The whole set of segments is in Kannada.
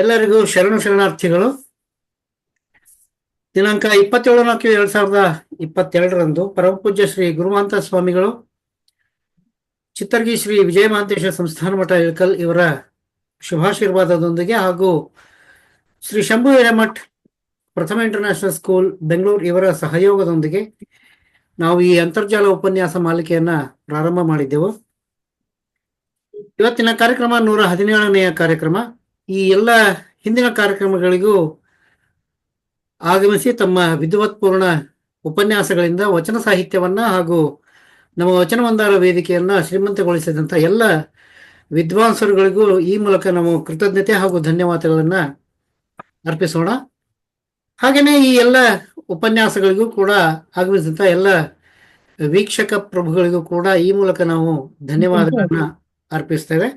ಎಲ್ಲರಿಗೂ ಶರಣು ಶರಣಾರ್ಥಿಗಳು. ದಿನಾಂಕ ಇಪ್ಪತ್ತೇಳು ನಾಲ್ಕು ಎರಡ್ ಸಾವಿರದ ಇಪ್ಪತ್ತೆರಡರಂದು ಪರಮಪೂಜ್ಯ ಶ್ರೀ ಗುರುಮಾಂತ ಸ್ವಾಮಿಗಳು, ಚಿತ್ತರ್ಗಿ ಶ್ರೀ ವಿಜಯ ಮಹಾಂತೇಶ ಸಂಸ್ಥಾನ ಮಠ ಇಳಕಲ್ ಇವರ ಶುಭಾಶೀರ್ವಾದದೊಂದಿಗೆ ಹಾಗೂ ಶ್ರೀ ಶಂಭು ಹಿರೇಮಠ್ ಪ್ರಥಮ ಇಂಟರ್ನ್ಯಾಷನಲ್ ಸ್ಕೂಲ್ ಬೆಂಗಳೂರು ಇವರ ಸಹಯೋಗದೊಂದಿಗೆ ನಾವು ಈ ಅಂತರ್ಜಾಲ ಉಪನ್ಯಾಸ ಮಾಲಿಕೆಯನ್ನ ಪ್ರಾರಂಭ ಮಾಡಿದ್ದೆವು. ಇವತ್ತಿನ ಕಾರ್ಯಕ್ರಮ ನೂರ ಹದಿನೇಳನೆಯ ಕಾರ್ಯಕ್ರಮ. ಈ ಎಲ್ಲ ಹಿಂದಿನ ಕಾರ್ಯಕ್ರಮಗಳಿಗೂ ಆಗಮಿಸಿ ತಮ್ಮ ವಿದ್ವತ್ಪೂರ್ಣ ಉಪನ್ಯಾಸಗಳಿಂದ ವಚನ ಸಾಹಿತ್ಯವನ್ನ ಹಾಗೂ ನಮ್ಮ ವಚನ ಮಂದಾರ ವೇದಿಕೆಯನ್ನ ಶ್ರೀಮಂತಗೊಳಿಸಿದಂತ ಎಲ್ಲ ವಿದ್ವಾಂಸರುಗಳಿಗೂ ಈ ಮೂಲಕ ನಾವು ಕೃತಜ್ಞತೆ ಹಾಗೂ ಧನ್ಯವಾದಗಳನ್ನ ಅರ್ಪಿಸೋಣ. ಹಾಗೆಯೇ ಈ ಎಲ್ಲ ಉಪನ್ಯಾಸಗಳಿಗೂ ಕೂಡ ಆಗಮಿಸಿದಂತ ಎಲ್ಲ ವೀಕ್ಷಕ ಪ್ರಭುಗಳಿಗೂ ಕೂಡ ಈ ಮೂಲಕ ನಾವು ಧನ್ಯವಾದಗಳನ್ನ ಅರ್ಪಿಸ್ತೇವೆ.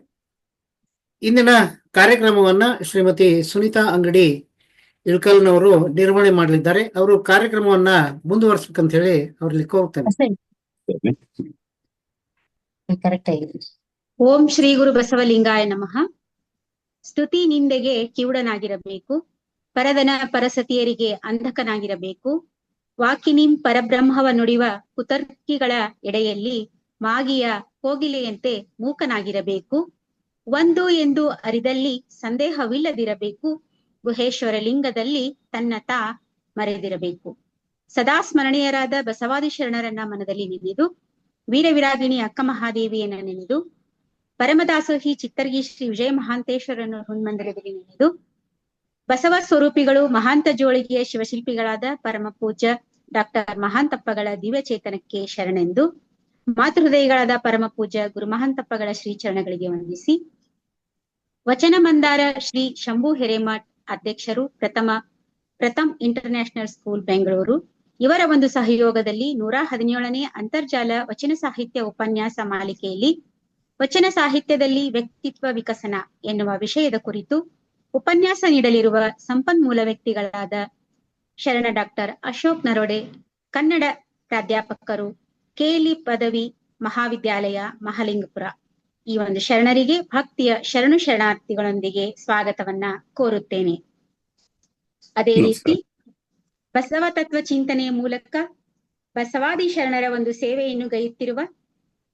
ಇಂದಿನ ಕಾರ್ಯಕ್ರಮವನ್ನ ಶ್ರೀಮತಿ ಸುನೀತಾ ಅಂಗಡಿ ಇಳ್ಕಲ್ನವರು ನಿರ್ವಹಣೆ ಮಾಡಲಿದ್ದಾರೆ. ಅವರು ಕಾರ್ಯಕ್ರಮವನ್ನ ಮುಂದುವರ್ಸ್ಬೇಕಂತ ಹೇಳಿ ಅವ್ರಲ್ಲಿ ಹೋಗ್ತಾರೆ ಓಂ ಶ್ರೀ ಗುರು ಬಸವಲಿಂಗಾಯ ನಮಃ. ಸ್ತುತಿ ನಿಂದೆಗೆ ಕಿವುಡನಾಗಿರಬೇಕು. ಪರದನ ಪರಸತಿಯರಿಗೆ ಅಂಧಕನಾಗಿರಬೇಕು. ವಾಕಿನಿಂ ಪರಬ್ರಹ್ಮವ ನುಡಿವ ಕುತರ್ಕಿಗಳ ಎಡೆಯಲ್ಲಿ ಮಾಗಿಯ ಕೋಗಿಲೆಯಂತೆ ಮೂಕನಾಗಿರಬೇಕು. ಒಂದು ಎಂದು ಅರಿದಲ್ಲಿ ಸಂದೇಹವಿಲ್ಲದಿರಬೇಕು. ಗುಹೇಶ್ವರ ಲಿಂಗದಲ್ಲಿ ತನ್ನ ತಾ ಮರೆದಿರಬೇಕು. ಸದಾ ಸ್ಮರಣೀಯರಾದ ಬಸವಾದಿ ಶರಣರನ್ನ ಮನದಲ್ಲಿ ನೆನೆದು, ವೀರವಿರಾಗಿಣಿ ಅಕ್ಕ ಮಹಾದೇವಿಯನ್ನ ನೆನೆದು ಪರಮದಾಸೋಹಿ ಚಿತ್ತರ್ಗಿ ಶ್ರೀ ವಿಜಯ ಮಹಾಂತೇಶ್ವರನ್ನು ಹುಣ್ಮಂದಿರದಲ್ಲಿ ನೆನೆದು, ಬಸವ ಸ್ವರೂಪಿಗಳು ಮಹಾಂತ ಜೋಳಿಗೆಯ ಶಿವಶಿಲ್ಪಿಗಳಾದ ಪರಮ ಪೂಜ್ಯ ಡಾಕ್ಟರ್ ಮಹಾಂತಪ್ಪಗಳ ದಿವ್ಯ ಚೇತನಕ್ಕೆ ಶರಣೆಂದು, ಮಾತೃಹೃದಯಗಳಾದ ಪರಮ ಪೂಜ್ಯ ಗುರು ಮಹಾಂತಪ್ಪಗಳ ಶ್ರೀ ಚರಣಗಳಿಗೆ ವಂದಿಸಿ ವಚನ ಮಂದಾರ ಶ್ರೀ ಶಂಭು ಹಿರೇಮಠ್ ಅಧ್ಯಕ್ಷರು, ಪ್ರಥಮ, ಪ್ರಥಮ್ ಇಂಟರ್ನ್ಯಾಷನಲ್ ಸ್ಕೂಲ್ ಬೆಂಗಳೂರು. ಇವರ ಒಂದು ಸಹಯೋಗದಲ್ಲಿ ನೂರ ಹದಿನೇಳನೇ ಅಂತರ್ಜಾಲ ವಚನ ಸಾಹಿತ್ಯ ಉಪನ್ಯಾಸ ಮಾಲಿಕೆಯಲ್ಲಿ ವಚನ ಸಾಹಿತ್ಯದಲ್ಲಿ ವ್ಯಕ್ತಿತ್ವ ವಿಕಸನ ಎನ್ನುವ ವಿಷಯದ ಕುರಿತು ಉಪನ್ಯಾಸ ನೀಡಲಿರುವ ಸಂಪನ್ಮೂಲ ವ್ಯಕ್ತಿಗಳಾದ ಶರಣ ಡಾಕ್ಟರ್ ಅಶೋಕ್ ನರೋಡೆ, ಕನ್ನಡ ಪ್ರಾಧ್ಯಾಪಕರು, ಕೇಲಿ ಪದವಿ ಮಹಾವಿದ್ಯಾಲಯ ಮಹಾಲಿಂಗಪುರ. ಈ ಒಂದು ಶರಣರಿಗೆ ಭಕ್ತಿಯ ಶರಣು ಶರಣಾರ್ಥಿಗಳೊಂದಿಗೆ ಸ್ವಾಗತವನ್ನ ಕೋರುತ್ತೇನೆ. ಅದೇ ರೀತಿ ಬಸವ ತತ್ವ ಚಿಂತನೆಯ ಮೂಲಕ ಬಸವಾದಿ ಶರಣರ ಒಂದು ಸೇವೆಯನ್ನು ಗೈಯುತ್ತಿರುವ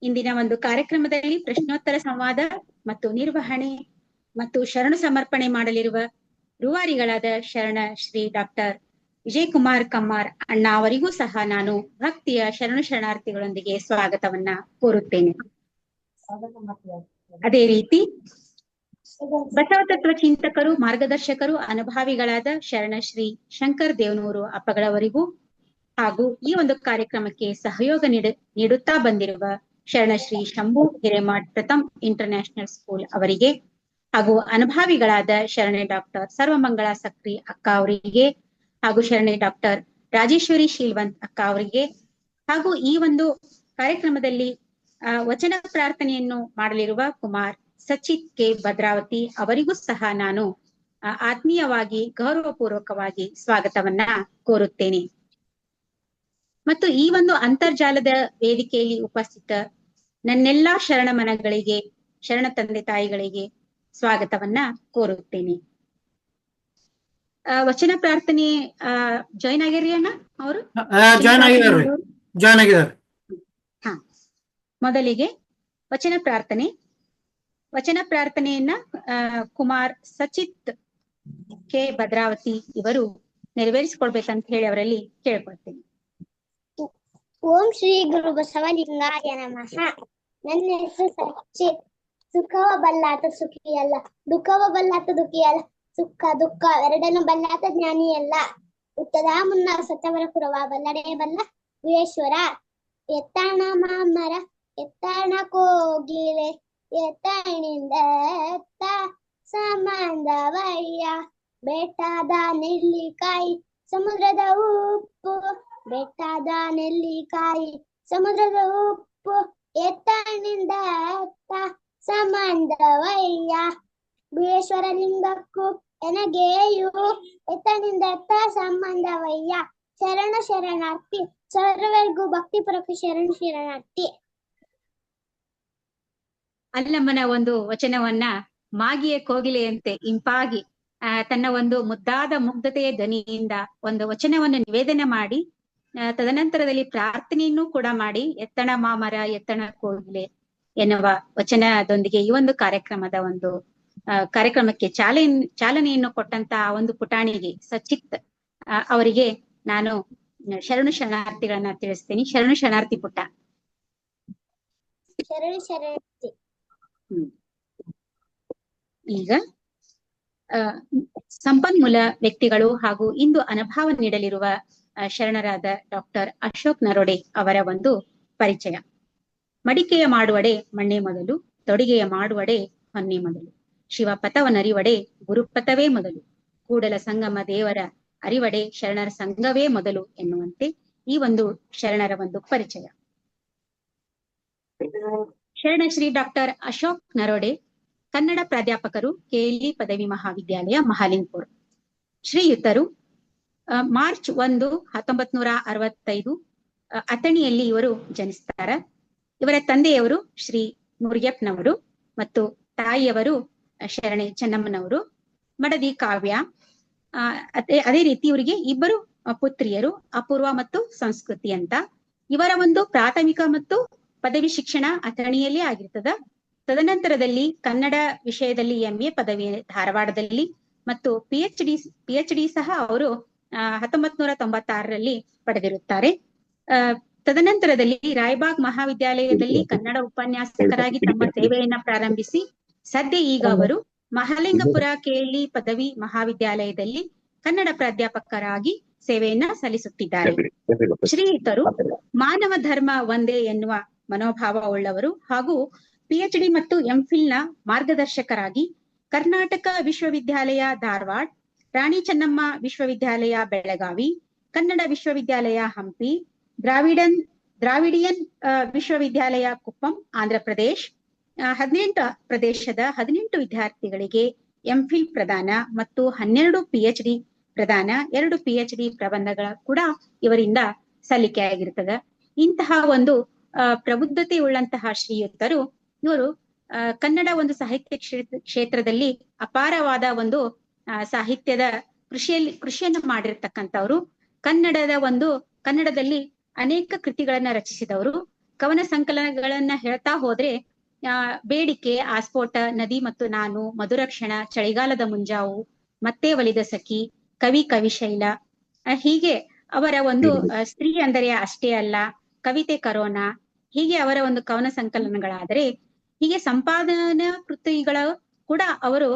ಇಂದಿನ ಒಂದು ಕಾರ್ಯಕ್ರಮದಲ್ಲಿ ಪ್ರಶ್ನೋತ್ತರ ಸಂವಾದ ಮತ್ತು ನಿರ್ವಹಣೆ ಮತ್ತು ಶರಣು ಸಮರ್ಪಣೆ ಮಾಡಲಿರುವ ರೂವಾರಿಗಳಾದ ಶರಣ ಶ್ರೀ ಡಾಕ್ಟರ್ ವಿಜಯ್ ಕುಮಾರ್ ಕಮ್ಮಾರ್ ಅಣ್ಣ ಅವರಿಗೂ ಸಹ ನಾನು ಭಕ್ತಿಯ ಶರಣು ಶರಣಾರ್ಥಿಗಳೊಂದಿಗೆ ಸ್ವಾಗತವನ್ನ ಕೋರುತ್ತೇನೆ. ಅದೇ ರೀತಿ ಬಸವ ತತ್ವ ಚಿಂತಕರು, ಮಾರ್ಗದರ್ಶಕರು, ಅನುಭಾವಿಗಳಾದ ಶರಣ ಶ್ರೀ ಶಂಕರ್ ದೇವನೂರು ಅಪ್ಪಗಳವರಿಗೂ ಹಾಗೂ ಈ ಒಂದು ಕಾರ್ಯಕ್ರಮಕ್ಕೆ ಸಹಯೋಗ ನೀಡ, ನೀಡುತ್ತಾ ಬಂದಿರುವ ಶರಣಶ್ರೀ ಶಂಭು ಹಿರೇಮಠ್ ಪ್ರಥಮ್ ಇಂಟರ್ನ್ಯಾಷನಲ್ ಸ್ಕೂಲ್ ಅವರಿಗೆ ಹಾಗೂ ಅನುಭಾವಿಗಳಾದ ಶರಣೆ ಡಾಕ್ಟರ್ ಸರ್ವಮಂಗಳ ಸಕ್ರಿ ಅಕ್ಕ ಅವರಿಗೆ ಹಾಗೂ ಶರಣೆ ಡಾಕ್ಟರ್ ರಾಜೇಶ್ವರಿ ಶೀಲ್ವಂತ್ ಅಕ್ಕ ಅವರಿಗೆ ಹಾಗೂ ಈ ಒಂದು ಕಾರ್ಯಕ್ರಮದಲ್ಲಿ ವಚನ ಪ್ರಾರ್ಥನೆಯನ್ನು ಮಾಡಲಿರುವ ಕುಮಾರ್ ಸಚಿತ್ ಕೆ. ಭದ್ರಾವತಿ ಅವರಿಗೂ ಸಹ ನಾನು ಆತ್ಮೀಯವಾಗಿ ಗೌರವಪೂರ್ವಕವಾಗಿ ಸ್ವಾಗತವನ್ನ ಕೋರುತ್ತೇನೆ. ಮತ್ತು ಈ ಒಂದು ಅಂತರ್ಜಾಲದ ವೇದಿಕೆಯಲ್ಲಿ ಉಪಸ್ಥಿತ ನನ್ನೆಲ್ಲಾ ಶರಣ ಮನಗಳಿಗೆ ಶರಣ ತಂದೆ ತಾಯಿಗಳಿಗೆ ಸ್ವಾಗತವನ್ನ ಕೋರುತ್ತೇನೆ. ವಚನ ಪ್ರಾರ್ಥನೆ ಜಾಯ್ನ್ ಆಗಿರ್ರಿ ಅಣ್ಣ ಅವರು? ಜಾಯ್ನ್ ಆಗಿದ್ದಾರೆ. ಜಾಯ್ನ್ ಆಗಿದ್ದಾರೆ. ಹಾ. ಮೊದಲಿಗೆ ವಚನ ಪ್ರಾರ್ಥನೆ. ವಚನ ಪ್ರಾರ್ಥನೆಯನ್ನ ಕುಮಾರ್ ಸಚಿತ್ ಕೆ. ಭದ್ರಾವತಿ ಇವರು ನೆರವೇರಿಸಿಕೊಳ್ಬೇಕಂತ ಹೇಳಿ ಅವರಲ್ಲಿ ಕೇಳ್ಕೊಳ್ತೇನೆ. ಓಂ ಶ್ರೀ ಗುರು ಬಸವಲಿಂಗಾಯ ನಮಃ. ನನ್ನ ಹೆಸರು ಸಚಿತ್. ಸುಖವ ಬಲ್ಲಾತ ಸುಖಿಯಲ್ಲ ದುಃಖವ ಬಲ್ಲಾತ ದುಃಖಿಯಲ್ಲ ಸುಖ, ದುಃಖ ಎರಡನ್ನು ಬಲ್ಲಾತ ಜ್ಞಾನಿಯಲ್ಲ ಉತ್ತದ ಮುನ್ನ ಸತ್ತವರ ಕುರವ ಬಲ್ಲಡೆ ಬಲ್ಲ. ವೀರೇಶ್ವರ ಎತ್ತಾಣ ಮಾಮರ. ಎತ್ತಣ ಕೋಗಿಲೆ ಎತ್ತಣಿಂದ ಎತ್ತ ಸಂಬಂಧವಯ್ಯ ಬೆಟ್ಟದ ನೆಲ್ಲಿಕಾಯಿ, ಸಮುದ್ರದ ಉಪ್ಪು. ಬೆಟ್ಟದ ನೆಲ್ಲಿಕಾಯಿ, ಸಮುದ್ರದ ಉಪ್ಪು. ಎತ್ತಣಿಂದ ಎತ್ತ ಸಂಬಂಧವಯ್ಯ ಬೇಶ್ವರ ಲಿಂಗಕ್ಕೂ ಎನಗೇಯು ಎತ್ತನಿಂದ ಎತ್ತ ಸಂಬಂಧವಯ್ಯ ಶರಣ ಶರಣಾರ್ಥಿ, ಸರ್ವರಿಗೂ ಭಕ್ತಿಪೂರ್ವಕ ಶರಣ ಶರಣಾರ್ಥಿ. ಅಲ್ಲಮ್ಮನ ಒಂದು ವಚನವನ್ನ ಮಾಗಿಯ ಕೋಗಿಲೆಯಂತೆ ಇಂಪಾಗಿ ತನ್ನ ಒಂದು ಮುದ್ದಾದ ಮುಗ್ಧತೆಯ ಧ್ವನಿಯಿಂದ ಒಂದು ವಚನವನ್ನು ನಿವೇದನೆ ಮಾಡಿ ತದನಂತರದಲ್ಲಿ ಪ್ರಾರ್ಥನೆಯನ್ನು ಕೂಡ ಮಾಡಿ, ಎತ್ತಣ ಮಾಮರ, ಎತ್ತಣ ಕೋಗಿಲೆ ಎನ್ನುವ ವಚನದೊಂದಿಗೆ ಈ ಒಂದು ಕಾರ್ಯಕ್ರಮದ ಒಂದು ಕಾರ್ಯಕ್ರಮಕ್ಕೆ ಚಾಲನೆ ಚಾಲನೆಯನ್ನು ಕೊಟ್ಟಂತ ಒಂದು ಪುಟಾಣಿಗೆ ಸಚಿತ್ ಅವರಿಗೆ ನಾನು ಶರಣು ಶರಣಾರ್ಥಿಗಳನ್ನ ತಿಳಿಸ್ತೀನಿ. ಶರಣು ಶರಣಾರ್ಥಿ ಪುಟ್ಟ ಶರಣು ಶರಣಾರ್ಥಿ. ಈಗ ಸಂಪನ್ಮೂಲ ವ್ಯಕ್ತಿಗಳು ಹಾಗೂ ಇಂದು ಅನುಭವ ನೀಡಲಿರುವ ಶರಣರಾದ ಡಾಕ್ಟರ್ ಅಶೋಕ್ ನರೋಡೆ ಅವರ ಒಂದು ಪರಿಚಯ. ಮಡಿಕೆಯ ಮಾಡುವಡೆ ಮಣ್ಣೆ ಮೊದಲು, ತೊಡಿಗೆಯ ಮಾಡುವಡೆ ಹೊನ್ನೆ ಮೊದಲು ಶಿವ ಪಥವನರಿವಡೆ ಗುರುಪಥವೇ ಮೊದಲು, ಕೂಡಲ ಸಂಗಮ ದೇವರ ಅರಿವಡೆ ಶರಣರ ಸಂಘವೇ ಮೊದಲು ಎನ್ನುವಂತೆ ಈ ಒಂದು ಶರಣರ ಒಂದು ಪರಿಚಯ. ಶರಣ ಶ್ರೀ ಡಾಕ್ಟರ್ ಅಶೋಕ್ ನರೋಡೆ, ಕನ್ನಡ ಪ್ರಾಧ್ಯಾಪಕರು ಕೆಎಲ್ಇ ಪದವಿ ಮಹಾವಿದ್ಯಾಲಯ ಮಹಾಲಿಂಗ್ಪುರ್. ಶ್ರೀಯುತರು ಮಾರ್ಚ್ ಒಂದು ಹತ್ತೊಂಬತ್ ನೂರ ಅರವತ್ತೈದು ಅಥಣಿಯಲ್ಲಿ ಇವರು ಜನಿಸ್ತಾರ. ಇವರ ತಂದೆಯವರು ಶ್ರೀ ಮುರಿಯಪ್ಪನವರು ಮತ್ತು ತಾಯಿಯವರು ಶರಣೆ ಚೆನ್ನಮ್ಮನವರು, ಮಡದಿ ಕಾವ್ಯ. ಅದೇ ಅದೇ ರೀತಿ ಇವರಿಗೆ ಇಬ್ಬರು ಪುತ್ರಿಯರು, ಅಪೂರ್ವ ಮತ್ತು ಸಂಸ್ಕೃತಿ ಅಂತ. ಇವರ ಒಂದು ಪ್ರಾಥಮಿಕ ಮತ್ತು ಪದವಿ ಶಿಕ್ಷಣ ಅಥಣಿಯಲ್ಲಿ ಆಗಿರ್ತದ. ತದನಂತರದಲ್ಲಿ ಕನ್ನಡ ವಿಷಯದಲ್ಲಿ ಎಂಎ ಪದವಿ ಧಾರವಾಡದಲ್ಲಿ ಮತ್ತು P H D P H D ಸಹ ಅವರು ಹತ್ತೊಂಬತ್ ನೂರ ತೊಂಬತ್ತಾರರಲ್ಲಿ ಪಡೆದಿರುತ್ತಾರೆ ತದನಂತರದಲ್ಲಿ ರಾಯಬಾಗ್ ಮಹಾವಿದ್ಯಾಲಯದಲ್ಲಿ ಕನ್ನಡ ಉಪನ್ಯಾಸಕರಾಗಿ ತಮ್ಮ ಸೇವೆಯನ್ನ ಪ್ರಾರಂಭಿಸಿ ಸದ್ಯ ಈಗ ಅವರು ಮಹಾಲಿಂಗಪುರ ಕೇಳಿ ಪದವಿ ಮಹಾವಿದ್ಯಾಲಯದಲ್ಲಿ ಕನ್ನಡ ಪ್ರಾಧ್ಯಾಪಕರಾಗಿ ಸೇವೆಯನ್ನ ಸಲ್ಲಿಸುತ್ತಿದ್ದಾರೆ. ಶ್ರೀಯುತರು ಮಾನವ ಧರ್ಮ ಒಂದೇ ಎನ್ನುವ ಮನೋಭಾವ ಉಳ್ಳವರು ಹಾಗೂ ಪಿಎಚ್ ಡಿ ಮತ್ತು ಎಂಫಿಲ್ನ ಮಾರ್ಗದರ್ಶಕರಾಗಿ ಕರ್ನಾಟಕ ವಿಶ್ವವಿದ್ಯಾಲಯ ಧಾರವಾಡ, ರಾಣಿ ಚೆನ್ನಮ್ಮ ವಿಶ್ವವಿದ್ಯಾಲಯ ಬೆಳಗಾವಿ, ಕನ್ನಡ ವಿಶ್ವವಿದ್ಯಾಲಯ ಹಂಪಿ, ದ್ರಾವಿಡನ್, ದ್ರಾವಿಡಿಯನ್ ವಿಶ್ವವಿದ್ಯಾಲಯ ಕುಪ್ಪಂ, ಆಂಧ್ರ ಪ್ರದೇಶ ಹದಿನೆಂಟು ಪ್ರದೇಶದ ಹದಿನೆಂಟು ವಿದ್ಯಾರ್ಥಿಗಳಿಗೆ ಎಂಫಿಲ್ ಪ್ರದಾನ ಮತ್ತು ಹನ್ನೆರಡು ಪಿಎಚ್ ಡಿ ಪ್ರದಾನ, ಎರಡು ಪಿಎಚ್ ಡಿ ಪ್ರಬಂಧಗಳ ಕೂಡ ಇವರಿಂದ ಸಲ್ಲಿಕೆಯಾಗಿರ್ತದ. ಇಂತಹ ಒಂದು ಪ್ರಬುದ್ಧತೆ ಉಳ್ಳಂತಹ ಶ್ರೀಯುತರು ಇವರು ಕನ್ನಡ ಒಂದು ಸಾಹಿತ್ಯ ಕ್ಷೇತ್ರದಲ್ಲಿ ಅಪಾರವಾದ ಒಂದು ಸಾಹಿತ್ಯದ ಕೃಷಿಯಲ್ಲಿ ಕೃಷಿಯನ್ನು ಮಾಡಿರ್ತಕ್ಕಂಥವ್ರು ಕನ್ನಡದ ಒಂದು ಕನ್ನಡದಲ್ಲಿ ಅನೇಕ ಕೃತಿಗಳನ್ನ ರಚಿಸಿದವರು. ಕವನ ಸಂಕಲನಗಳನ್ನ ಹೇಳ್ತಾ ಹೋದ್ರೆ ಆ ಬೇಡಿಕೆ ಆಸ್ಫೋಟ ನದಿ ಮತ್ತು ನಾನು ಮಧುರಕ್ಷಣ ಚಳಿಗಾಲದ ಮುಂಜಾವು ಮತ್ತೆ ಒಲಿದ ಸಖಿ ಕವಿ ಕವಿಶೈಲ ಹೀಗೆ ಅವರ ಒಂದು ಸ್ತ್ರೀ ಅಂದರೆ ಅಷ್ಟೇ ಅಲ್ಲ ಕವಿತೆ ಕರೋನಾ, ಹೀಗೆ ಅವರ ಒಂದು ಕವನ ಸಂಕಲನಗಳಾದರೆ, ಹೀಗೆ ಸಂಪಾದನಾ ಕೃತಿಗಳ ಕೂಡ ಅವರು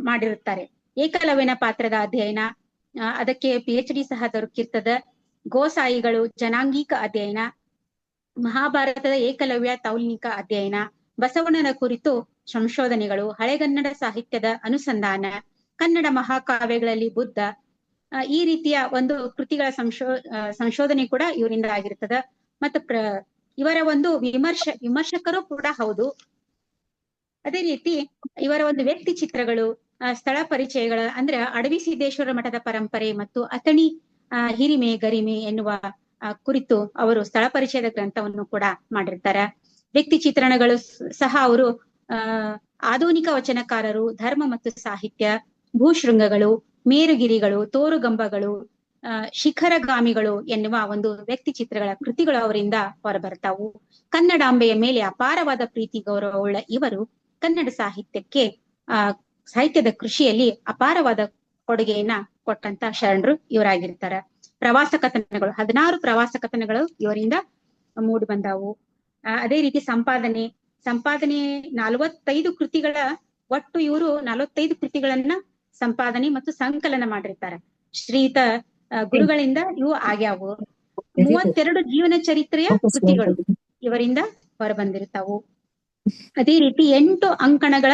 ಮಾಡಿರುತ್ತಾರೆ. ಏಕಲವ್ಯನ ಪಾತ್ರದ ಅಧ್ಯಯನ ಅದಕ್ಕೆ ಪಿ ಎಚ್ ಡಿ ಸಹ ದೊರಕಿರ್ತದ ಗೋಸಾಯಿಗಳು ಜನಾಂಗೀಕ ಅಧ್ಯಯನ, ಮಹಾಭಾರತದ ಏಕಲವ್ಯ ತೌಲ್ನಿಕ ಅಧ್ಯಯನ, ಬಸವಣ್ಣನ ಕುರಿತು ಸಂಶೋಧನೆಗಳು, ಹಳೆಗನ್ನಡ ಸಾಹಿತ್ಯದ ಅನುಸಂಧಾನ, ಕನ್ನಡ ಮಹಾಕಾವ್ಯಗಳಲ್ಲಿ ಬುದ್ಧ ಈ ರೀತಿಯ ಒಂದು ಕೃತಿಗಳ ಸಂಶೋ ಸಂಶೋಧನೆ ಕೂಡ ಇವರಿಂದ ಆಗಿರ್ತದ. ಮತ್ತು ಪ್ರ ಇವರ ಒಂದು ವಿಮರ್ಶ ವಿಮರ್ಶಕರು ಕೂಡ ಹೌದು. ಅದೇ ರೀತಿ ಇವರ ಒಂದು ವ್ಯಕ್ತಿ ಚಿತ್ರಗಳು ಸ್ಥಳ ಪರಿಚಯಗಳ ಅಂದ್ರೆ ಅಡವಿ ಸಿದ್ದೇಶ್ವರ ಮಠದ ಪರಂಪರೆ ಮತ್ತು ಅಥಣಿ ಆ, ಹಿರಿಮೆ ಗರಿಮೆ ಎನ್ನುವ ಕುರಿತು ಅವರು ಸ್ಥಳ ಪರಿಚಯದ ಗ್ರಂಥವನ್ನು ಕೂಡ ಮಾಡಿರ್ತಾರೆ. ವ್ಯಕ್ತಿ ಚಿತ್ರಣಗಳು ಸಹ ಅವರು ಆಧುನಿಕ ವಚನಕಾರರು ಧರ್ಮ ಮತ್ತು ಸಾಹಿತ್ಯ ಭೂಶೃಂಗಗಳು ಮೇರುಗಿರಿಗಳು, ತೋರುಗಂಬಗಳು ಶಿಖರಗಾಮಿಗಳು ಎನ್ನುವ ಒಂದು ವ್ಯಕ್ತಿ ಚಿತ್ರಗಳ ಕೃತಿಗಳು ಅವರಿಂದ ಹೊರಬರ್ತಾವು. ಕನ್ನಡಾಂಬೆಯ ಮೇಲೆ ಅಪಾರವಾದ ಪ್ರೀತಿ ಗೌರವವುಳ್ಳ ಇವರು ಕನ್ನಡ ಸಾಹಿತ್ಯಕ್ಕೆ, ಆ, ಸಾಹಿತ್ಯದ ಕೃಷಿಯಲ್ಲಿ ಅಪಾರವಾದ ಕೊಡುಗೆಯನ್ನ ಕೊಟ್ಟಂತ ಶರಣರು ಇವರಾಗಿರ್ತಾರ. ಪ್ರವಾಸ ಕಥನಗಳು, ಹದಿನಾರು ಪ್ರವಾಸ ಕಥನಗಳು ಇವರಿಂದ ಮೂಡಿ ಬಂದಾವು. ಅದೇ ರೀತಿ ಸಂಪಾದನೆ ಸಂಪಾದನೆ ನಲವತ್ತೈದು ಕೃತಿಗಳ, ಒಟ್ಟು ಇವರು ನಲವತ್ತೈದು ಕೃತಿಗಳನ್ನ ಸಂಪಾದನೆ ಮತ್ತು ಸಂಕಲನ ಮಾಡಿರ್ತಾರೆ. ಶ್ರೀತ ಗುರುಗಳಿಂದ ಇವು ಆಗ್ಯಾವು. ಮೂವತ್ತೆರಡು ಜೀವನ ಚರಿತ್ರೆಯ ಕೃತಿಗಳು ಇವರಿಂದ ಹೊರಬಂದಿರ್ತಾವು ಅದೇ ರೀತಿ ಎಂಟು ಅಂಕಣಗಳ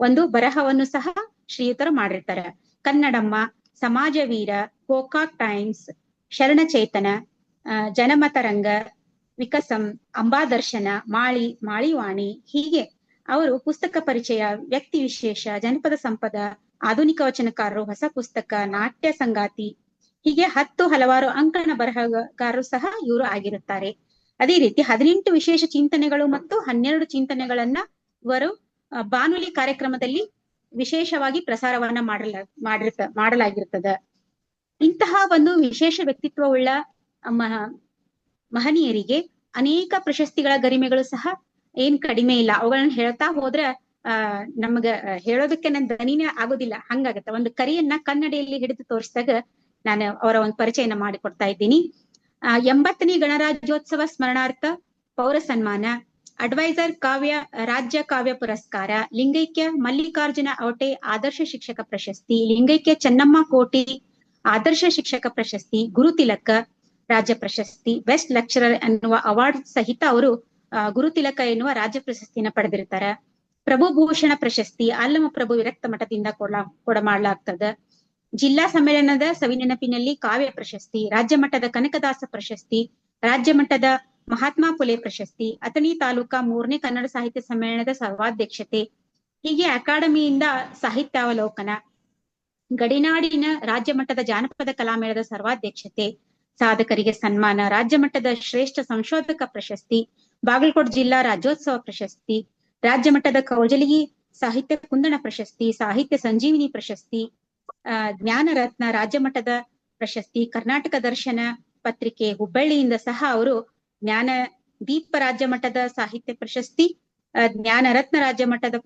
ಒಂದು ಬರಹವನ್ನು ಸಹ ಶ್ರೀಯುತರು ಮಾಡಿರ್ತಾರೆ. ಕನ್ನಡಮ್ಮ ಸಮಾಜ ವೀರ ಗೋಕಾಕ್ ಟೈಮ್ಸ್ ಶರಣಚೇತನ ಆ, ಜನಮತರಂಗ ವಿಕಸಂ ಅಂಬಾದರ್ಶನ ಮಾಳಿ ಮಾಳಿವಾಣಿ ಹೀಗೆ ಅವರು ಪುಸ್ತಕ ಪರಿಚಯ ವ್ಯಕ್ತಿ ವಿಶೇಷ ಜನಪದ ಸಂಪದ ಆಧುನಿಕ ವಚನಕಾರರು, ಹೊಸ ಪುಸ್ತಕ, ನಾಟ್ಯ ಸಂಗಾತಿ, ಹೀಗೆ ಹತ್ತು ಹಲವಾರು ಅಂಕಣ ಬರಹಗಾರರು ಸಹ ಇವರು ಆಗಿರುತ್ತಾರೆ. ಅದೇ ರೀತಿ ಹದಿನೆಂಟು ವಿಶೇಷ ಚಿಂತನೆಗಳು ಮತ್ತು ಹನ್ನೆರಡು ಚಿಂತನೆಗಳನ್ನ ಇವರು ಬಾನುಲಿ ಕಾರ್ಯಕ್ರಮದಲ್ಲಿ ವಿಶೇಷವಾಗಿ ಪ್ರಸಾರವನ್ನ ಮಾಡಲ, ಮಾಡಿರ್ತ, ಮಾಡಲಾಗಿರ್ತದ. ಇಂತಹ ಒಂದು ವಿಶೇಷ ವ್ಯಕ್ತಿತ್ವವುಳ್ಳ ಮಹ, ಮಹನೀಯರಿಗೆ ಅನೇಕ ಪ್ರಶಸ್ತಿಗಳ ಗರಿಮೆಗಳು ಸಹ ಏನ್ ಕಡಿಮೆ ಇಲ್ಲ. ಅವುಗಳನ್ನ ಹೇಳ್ತಾ ಹೋದ್ರ ಆ, ನಮ್ಗ ಹೇಳೋದಕ್ಕೆ ನನ್ ದನಿನೇ ಆಗೋದಿಲ್ಲ. ಹಂಗಾಗತ್ತ. ಒಂದು ಕರಿಯನ್ನ ಕನ್ನಡಿಯಲ್ಲಿ ಹಿಡಿದು ತೋರಿಸಿದಾಗ ನಾನು ಅವರ ಒಂದು ಪರಿಚಯನ ಮಾಡಿಕೊಡ್ತಾ ಇದ್ದೀನಿ. ಆ, ಎಂಬತ್ತನೇ ಗಣರಾಜ್ಯೋತ್ಸವ ಸ್ಮರಣಾರ್ಥ, ಪೌರ ಸನ್ಮಾನ, ಅಡ್ವೈಸರ್ ಕಾವ್ಯ, ರಾಜ್ಯ ಕಾವ್ಯ ಪುರಸ್ಕಾರ, ಲಿಂಗೈಕ್ಯ ಮಲ್ಲಿಕಾರ್ಜುನ ಅವಟೆ ಆದರ್ಶ ಶಿಕ್ಷಕ ಪ್ರಶಸ್ತಿ, ಲಿಂಗೈಕ್ಯ ಚೆನ್ನಮ್ಮ ಕೋಟಿ ಆದರ್ಶ ಶಿಕ್ಷಕ ಪ್ರಶಸ್ತಿ ಗುರುತಿಲಕ ರಾಜ್ಯ ಪ್ರಶಸ್ತಿ, ಬೆಸ್ಟ್ ಲೆಕ್ಚರರ್ ಎನ್ನುವ ಅವಾರ್ಡ್ ಸಹಿತ ಅವರು ಗುರುತಿಲಕ ಎನ್ನುವ ರಾಜ್ಯ ಪ್ರಶಸ್ತಿನ ಪಡೆದಿರ್ತಾರೆ. ಪ್ರಭು ಭೂಷಣ ಪ್ರಶಸ್ತಿ ಅಲ್ಲಮ ಪ್ರಭು ವಿರಕ್ತ ಮಠದಿಂದ ಕೊಡ ಕೊಡಮಾಡಲಾಗ್ತದ. ಜಿಲ್ಲಾ ಸಮ್ಮೇಳನದ ಸವಿನೆನಪಿನಲ್ಲಿ ಕಾವ್ಯ ಪ್ರಶಸ್ತಿ, ರಾಜ್ಯ ಮಟ್ಟದ ಕನಕದಾಸ ಪ್ರಶಸ್ತಿ, ರಾಜ್ಯ ಮಟ್ಟದ ಮಹಾತ್ಮ ಫುಲೆ ಪ್ರಶಸ್ತಿ, ಅಥಣಿ ತಾಲೂಕಾ ಮೂರನೇ ಕನ್ನಡ ಸಾಹಿತ್ಯ ಸಮ್ಮೇಳನದ ಸರ್ವಾಧ್ಯಕ್ಷತೆ, ಹೀಗೆ ಅಕಾಡೆಮಿಯಿಂದ ಸಾಹಿತ್ಯಾವಲೋಕನ, ಗಡಿನಾಡಿನ ರಾಜ್ಯ ಮಟ್ಟದ ಜಾನಪದ ಕಲಾಮೇಳದ ಸರ್ವಾಧ್ಯಕ್ಷತೆ, ಸಾಧಕರಿಗೆ ಸನ್ಮಾನ, ರಾಜ್ಯ ಮಟ್ಟದ ಶ್ರೇಷ್ಠ ಸಂಶೋಧಕ ಪ್ರಶಸ್ತಿ, ಬಾಗಲಕೋಟ್ ಜಿಲ್ಲಾ ರಾಜ್ಯೋತ್ಸವ ಪ್ರಶಸ್ತಿ ರಾಜ್ಯ ಮಟ್ಟದ ಕೌಜಲಗಿ, ಸಾಹಿತ್ಯ ಕುಂದಣ ಪ್ರಶಸ್ತಿ, ಸಾಹಿತ್ಯ ಸಂಜೀವಿನಿ ಪ್ರಶಸ್ತಿ ಜ್ಞಾನ ರತ್ನ ರಾಜ್ಯ ಮಟ್ಟದ ಪ್ರಶಸ್ತಿ, ಕರ್ನಾಟಕ ದರ್ಶನ ಪತ್ರಿಕೆ ಹುಬ್ಬಳ್ಳಿಯಿಂದ ಸಹ ಅವರು ಜ್ಞಾನ ದೀಪ ರಾಜ್ಯ ಮಟ್ಟದ ಸಾಹಿತ್ಯ ಪ್ರಶಸ್ತಿ ಜ್ಞಾನ ರತ್ನ ರಾಜ್ಯ ಮಟ್ಟದ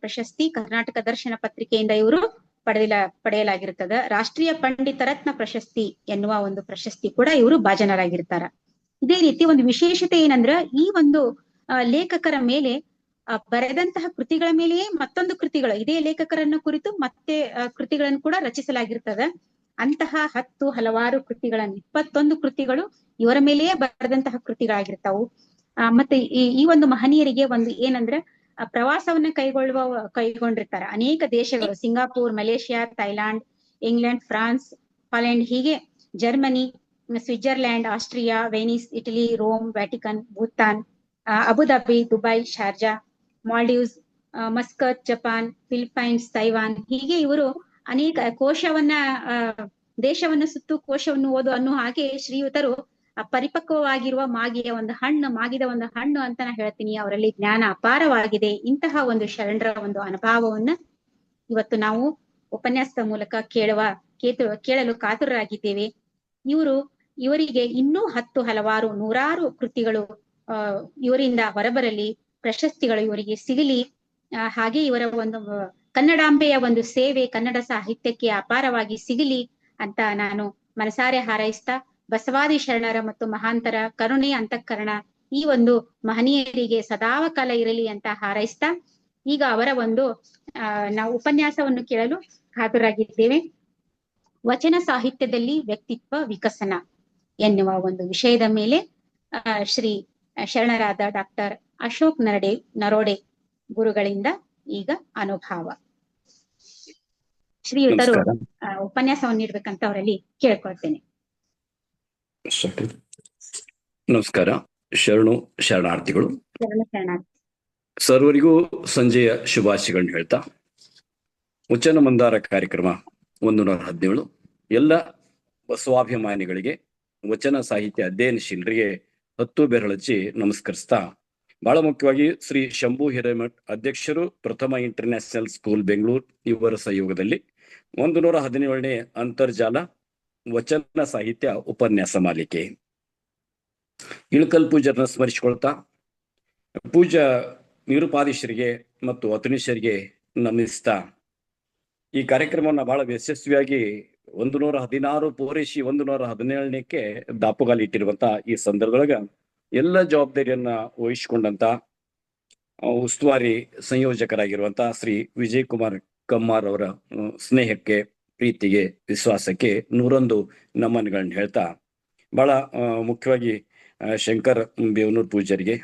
ಪ್ರಶಸ್ತಿ, ಕರ್ನಾಟಕ ದರ್ಶನ ಪತ್ರಿಕೆಯಿಂದ ಇವರು ಪಡೆಯಲ ಪಡೆಯಲಾಗಿರುತ್ತದೆ ರಾಷ್ಟ್ರೀಯ ಪಂಡಿತ ರತ್ನ ಪ್ರಶಸ್ತಿ ಎನ್ನುವ ಒಂದು ಪ್ರಶಸ್ತಿ ಕೂಡ ಇವರು ಭಾಜನರಾಗಿರ್ತಾರ. ಇದೇ ರೀತಿ ಒಂದು ವಿಶೇಷತೆ ಏನಂದ್ರ ಈ ಒಂದು ಲೇಖಕರ ಮೇಲೆ ಬರೆದಂತಹ ಕೃತಿಗಳ ಮೇಲೆಯೇ ಮತ್ತೊಂದು ಕೃತಿಗಳು, ಇದೇ ಲೇಖಕರನ್ನು ಕುರಿತು ಮತ್ತೆ ಕೃತಿಗಳನ್ನು ಕೂಡ ರಚಿಸಲಾಗಿರ್ತದೆ. ಅಂತಹ ಹತ್ತು ಹಲವಾರು ಕೃತಿಗಳನ್ನು, ಇಪ್ಪತ್ತೊಂದು ಕೃತಿಗಳು ಇವರ ಮೇಲೆಯೇ ಬರೆದಂತಹ ಕೃತಿಗಳಾಗಿರ್ತಾವು. ಮತ್ತೆ ಈ ಒಂದು ಮಹನೀಯರಿಗೆ ಒಂದು ಏನಂದ್ರೆ ಪ್ರವಾಸವನ್ನ ಕೈಗೊಳ್ಳುವ, ಕೈಗೊಂಡಿರ್ತಾರೆ. ಅನೇಕ ದೇಶಗಳು, Singapore, Malaysia, Thailand, England, France Holland ಹೀಗೆ Germany Switzerland Austria, Venice, Italy, Rome, Vatican, Bhutan Abu Dhabi, Dubai, Sharjah Maldives Muscat Japan Philippines Taiwan ಹೀಗೆ ಇವರು ಅನೇಕ ಕೋಶವನ್ನ ದೇಶವನ್ನ ಸುತ್ತು ಕೋಶವನ್ನು ಓದು ಅನ್ನೋ ಹಾಗೆ ಶ್ರೀಯುತರು ಪರಿಪಕ್ವವಾಗಿರುವ ಮಾಗಿಯ ಒಂದು ಹಣ್ಣು, ಮಾಗಿದ ಒಂದು ಹಣ್ಣು ಅಂತ ನಾ ಹೇಳ್ತೀನಿ. ಅವರಲ್ಲಿ ಜ್ಞಾನ ಅಪಾರವಾಗಿದೆ. ಇಂತಹ ಒಂದು ಶರಣರ ಒಂದು ಅನುಭವವನ್ನ ಇವತ್ತು ನಾವು ಉಪನ್ಯಾಸದ ಮೂಲಕ ಕೇಳುವ, ಕೇತು, ಕೇಳಲು ಕಾತುರರಾಗಿದ್ದೇವೆ. ಇವರು, ಇವರಿಗೆ ಇನ್ನೂ ಹತ್ತು ಹಲವಾರು ನೂರಾರು ಕೃತಿಗಳು ಇವರಿಂದ ಹೊರಬರಲಿ. ಪ್ರಶಸ್ತಿಗಳು ಇವರಿಗೆ ಸಿಗಲಿ. ಹಾಗೆ ಇವರ ಒಂದು ಕನ್ನಡಾಂಬೆಯ ಒಂದು ಸೇವೆ ಕನ್ನಡ ಸಾಹಿತ್ಯಕ್ಕೆ ಅಪಾರವಾಗಿ ಸಿಗಲಿ ಅಂತ ನಾನು ಮನಸಾರೆ ಹಾರೈಸ್ತಾ, ಬಸವಾದಿ ಶರಣರ ಮತ್ತು ಮಹಾಂತರ ಕರುಣೆ ಅಂತಃಕರಣ ಈ ಒಂದು ಮಹನೀಯರಿಗೆ ಸದಾವಕಾಲ ಇರಲಿ ಅಂತ ಹಾರೈಸ್ತಾ, ಈಗ ಅವರ ಒಂದು ನಾವು ಉಪನ್ಯಾಸವನ್ನು ಕೇಳಲು ಹಾಜರಾಗಿದ್ದೇವೆ. ವಚನ ಸಾಹಿತ್ಯದಲ್ಲಿ ವ್ಯಕ್ತಿತ್ವ ವಿಕಸನ ಎನ್ನುವ ಒಂದು ವಿಷಯದ ಮೇಲೆ ಶ್ರೀ ಶರಣರಾದ ಡಾಕ್ಟರ್ ಅಶೋಕ್ ನರಡೆ ನರೋಡೆ ಗುರುಗಳಿಂದ ಈಗ ಅನುಭವ. ಶ್ರೀಯುತರು ಉಪನ್ಯಾಸವನ್ನು ನೀಡ್ಬೇಕಂತ ಅವರಲ್ಲಿ ಕೇಳ್ಕೊಳ್ತೇನೆ ನಮಸ್ಕಾರ. ಶರಣು ಶರಣಾರ್ಥಿಗಳು. ಸರ್ವರಿಗೂ ಸಂಜೆಯ ಶುಭಾಶಯಗಳನ್ನ ಹೇಳ್ತಾ ಉಚ್ಚನ ಮಂದಾರ ಕಾರ್ಯಕ್ರಮ ಒಂದು ನೂರ ಹದಿನೇಳು. ಎಲ್ಲ ಬಸವಾಭಿಮಾನಿಗಳಿಗೆ ವಚನ ಸಾಹಿತ್ಯ ಅಧ್ಯಯನಶೀಲರಿಗೆ ಹತ್ತು ಬೆರಳಚ್ಚಿ ನಮಸ್ಕರಿಸ್ತಾ ಬಹಳ ಮುಖ್ಯವಾಗಿ ಶ್ರೀ ಶಂಭು ಹಿರೇಮಠ್ ಅಧ್ಯಕ್ಷರು ಪ್ರಥಮ ಇಂಟರ್ನ್ಯಾಷನಲ್ ಸ್ಕೂಲ್ ಬೆಂಗಳೂರು ಇವರ ಸಹಯೋಗದಲ್ಲಿ ಒಂದು ನೂರ ಹದಿನೇಳನೇ ಅಂತರ್ಜಾಲ ವಚನ ಸಾಹಿತ್ಯ ಉಪನ್ಯಾಸ ಮಾಲಿಕೆ ಇಳಕಲ್ ಪೂಜರನ್ನ ಸ್ಮರಿಸಿಕೊಳ್ತಾ, ಪೂಜಾ ನಿರುಪಾದೀಶರಿಗೆ ಮತ್ತು ಅತನೀಶರಿಗೆ ನಮಿಸ್ತಾ, ಈ ಕಾರ್ಯಕ್ರಮವನ್ನ ಬಹಳ ಯಶಸ್ವಿಯಾಗಿ ಒಂದು ನೂರ ಹದಿನಾರು ಪೂರೈಸಿ ಒಂದು ನೂರ ಹದಿನೇಳನೇಕ್ಕೆ ದಾಪುಗಾಲಿಟ್ಟಿರುವಂತಹ ಈ ಸಂದರ್ಭದೊಳಗ ಎಲ್ಲ ಜವಾಬ್ದಾರಿಯನ್ನ ವಹಿಸಿಕೊಂಡಂತ ಉಸ್ತುವಾರಿ ಸಂಯೋಜಕರಾಗಿರುವಂತ ಶ್ರೀ ವಿಜಯ್ ಕುಮಾರ್ ಕಮ್ಮಾರ್ ಅವರ ಸ್ನೇಹಕ್ಕೆ, ಪ್ರೀತಿಗೆ, ವಿಶ್ವಾಸಕ್ಕೆ ನೂರೊಂದು ನಮನಗಳನ್ನ ಹೇಳ್ತಾ, ಬಹಳ ಮುಖ್ಯವಾಗಿ ಶಂಕರ್ ಬೇವನೂರ್ ಪೂಜಾರಿಗೆ,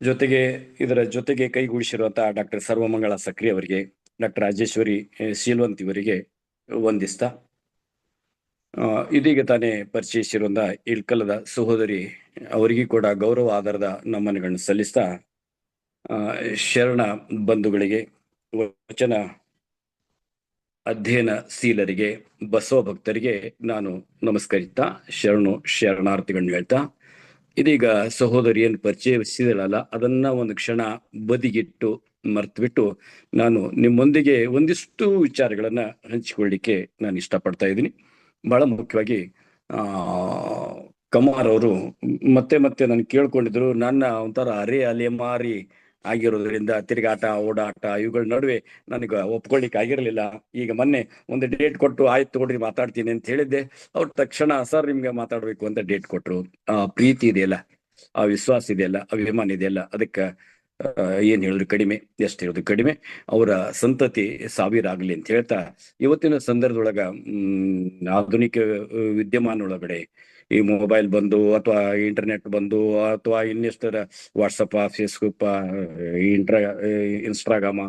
ಜೊತೆಗೆ ಇದರ ಜೊತೆಗೆ ಕೈಗೂಡಿಸಿರುವಂತಹ ಡಾಕ್ಟರ್ ಸರ್ವಮಂಗಳ ಸಕ್ರಿ ಅವರಿಗೆ, ಡಾಕ್ಟರ್ ರಾಜೇಶ್ವರಿ ಶೀಲ್ವಂತ್ ಇವರಿಗೆ, ವಂದಿಸ್ತಾ ಇದೀಗ ತಾನೇ ಪರಿಚಯಿಸಿರುವಂತ ಇಳ್ಕಲದ ಸಹೋದರಿ, ಅವರಿಗೂ ಕೂಡ ಗೌರವ ಆಧಾರದ ನಮನಗಳನ್ನು ಸಲ್ಲಿಸ್ತಾ ಶರಣ ಬಂಧುಗಳಿಗೆ ವಚನ ಅಧ್ಯಯನ ಶೀಲರಿಗೆ ಬಸವ ಭಕ್ತರಿಗೆ ನಾನು ನಮಸ್ಕರಿಸ್ತಾ, ಶರಣು ಶರಣಾರ್ಥಿಗಳನ್ನ ಹೇಳ್ತಾ, ಇದೀಗ ಸಹೋದರಿ ಏನು ಪರಿಚಯಿಸಿದಳಲ್ಲ ಅದನ್ನ ಒಂದು ಕ್ಷಣ ಬದಿಗಿಟ್ಟು ಮರ್ತ್ಬಿಟ್ಟು ನಾನು ನಿಮ್ಮೊಂದಿಗೆ ಒಂದಿಷ್ಟು ವಿಚಾರಗಳನ್ನ ಹಂಚಿಕೊಳ್ಳಿಕ್ಕೆ ನಾನು ಇಷ್ಟಪಡ್ತಾ ಇದ್ದೀನಿ. ಬಹಳ ಮುಖ್ಯವಾಗಿ ಕಮಾರ್ ಅವರು ಮತ್ತೆ ಮತ್ತೆ ನಾನು ಕೇಳ್ಕೊಂಡಿದ್ರು, ನನ್ನ ಒಂಥರ ಅರೆ ಅಲೆಮಾರಿ ಆಗಿರೋದ್ರಿಂದ ತಿರುಗಾಟ ಓಡಾಟ ಇವುಗಳ ನಡುವೆ ನನಗೆ ಒಪ್ಕೊಳ್ಳಿಕ್ಕೆ ಆಗಿರಲಿಲ್ಲ. ಈಗ ಮೊನ್ನೆ ಒಂದು ಡೇಟ್ ಕೊಟ್ಟು, ಆಯ್ತು ತಗೊಳ್ರಿ, ಮಾತಾಡ್ತೀನಿ ಅಂತ ಹೇಳಿದ್ದೆ. ಅವ್ರ ತಕ್ಷಣ, ಸರ್, ನಿಮ್ಗೆ ಮಾತಾಡ್ಬೇಕು ಅಂತ ಡೇಟ್ ಕೊಟ್ರು. ಪ್ರೀತಿ ಇದೆಯಲ್ಲ, ಆ ವಿಶ್ವಾಸ ಇದೆಯಲ್ಲ, ಅಭಿಮಾನ ಇದೆಯಲ್ಲ, ಅದಕ್ಕೆ ಏನ್ ಹೇಳಿದ್ರು ಕಡಿಮೆ, ಎಷ್ಟು ಹೇಳಿದ್ರು ಕಡಿಮೆ, ಅವರ ಸಂತತಿ ಸಾವಿರ ಆಗಲಿ ಅಂತ ಹೇಳ್ತಾ, ಇವತ್ತಿನ ಸಂದರ್ಭದೊಳಗ, ಹ್ಮ್, ಆಧುನಿಕ ವಿದ್ಯಮಾನೊಳಗಡೆ ಈ ಮೊಬೈಲ್ ಬಂದು ಅಥವಾ ಇಂಟರ್ನೆಟ್ ಬಂದು ಅಥವಾ ಇನ್ನೆಷ್ಟರ ವಾಟ್ಸಪ್ಪ ಫೇಸ್ಬುಕ್ ಇಂಟ್ರಾ ಇನ್ಸ್ಟಾಗ್ರಾಮ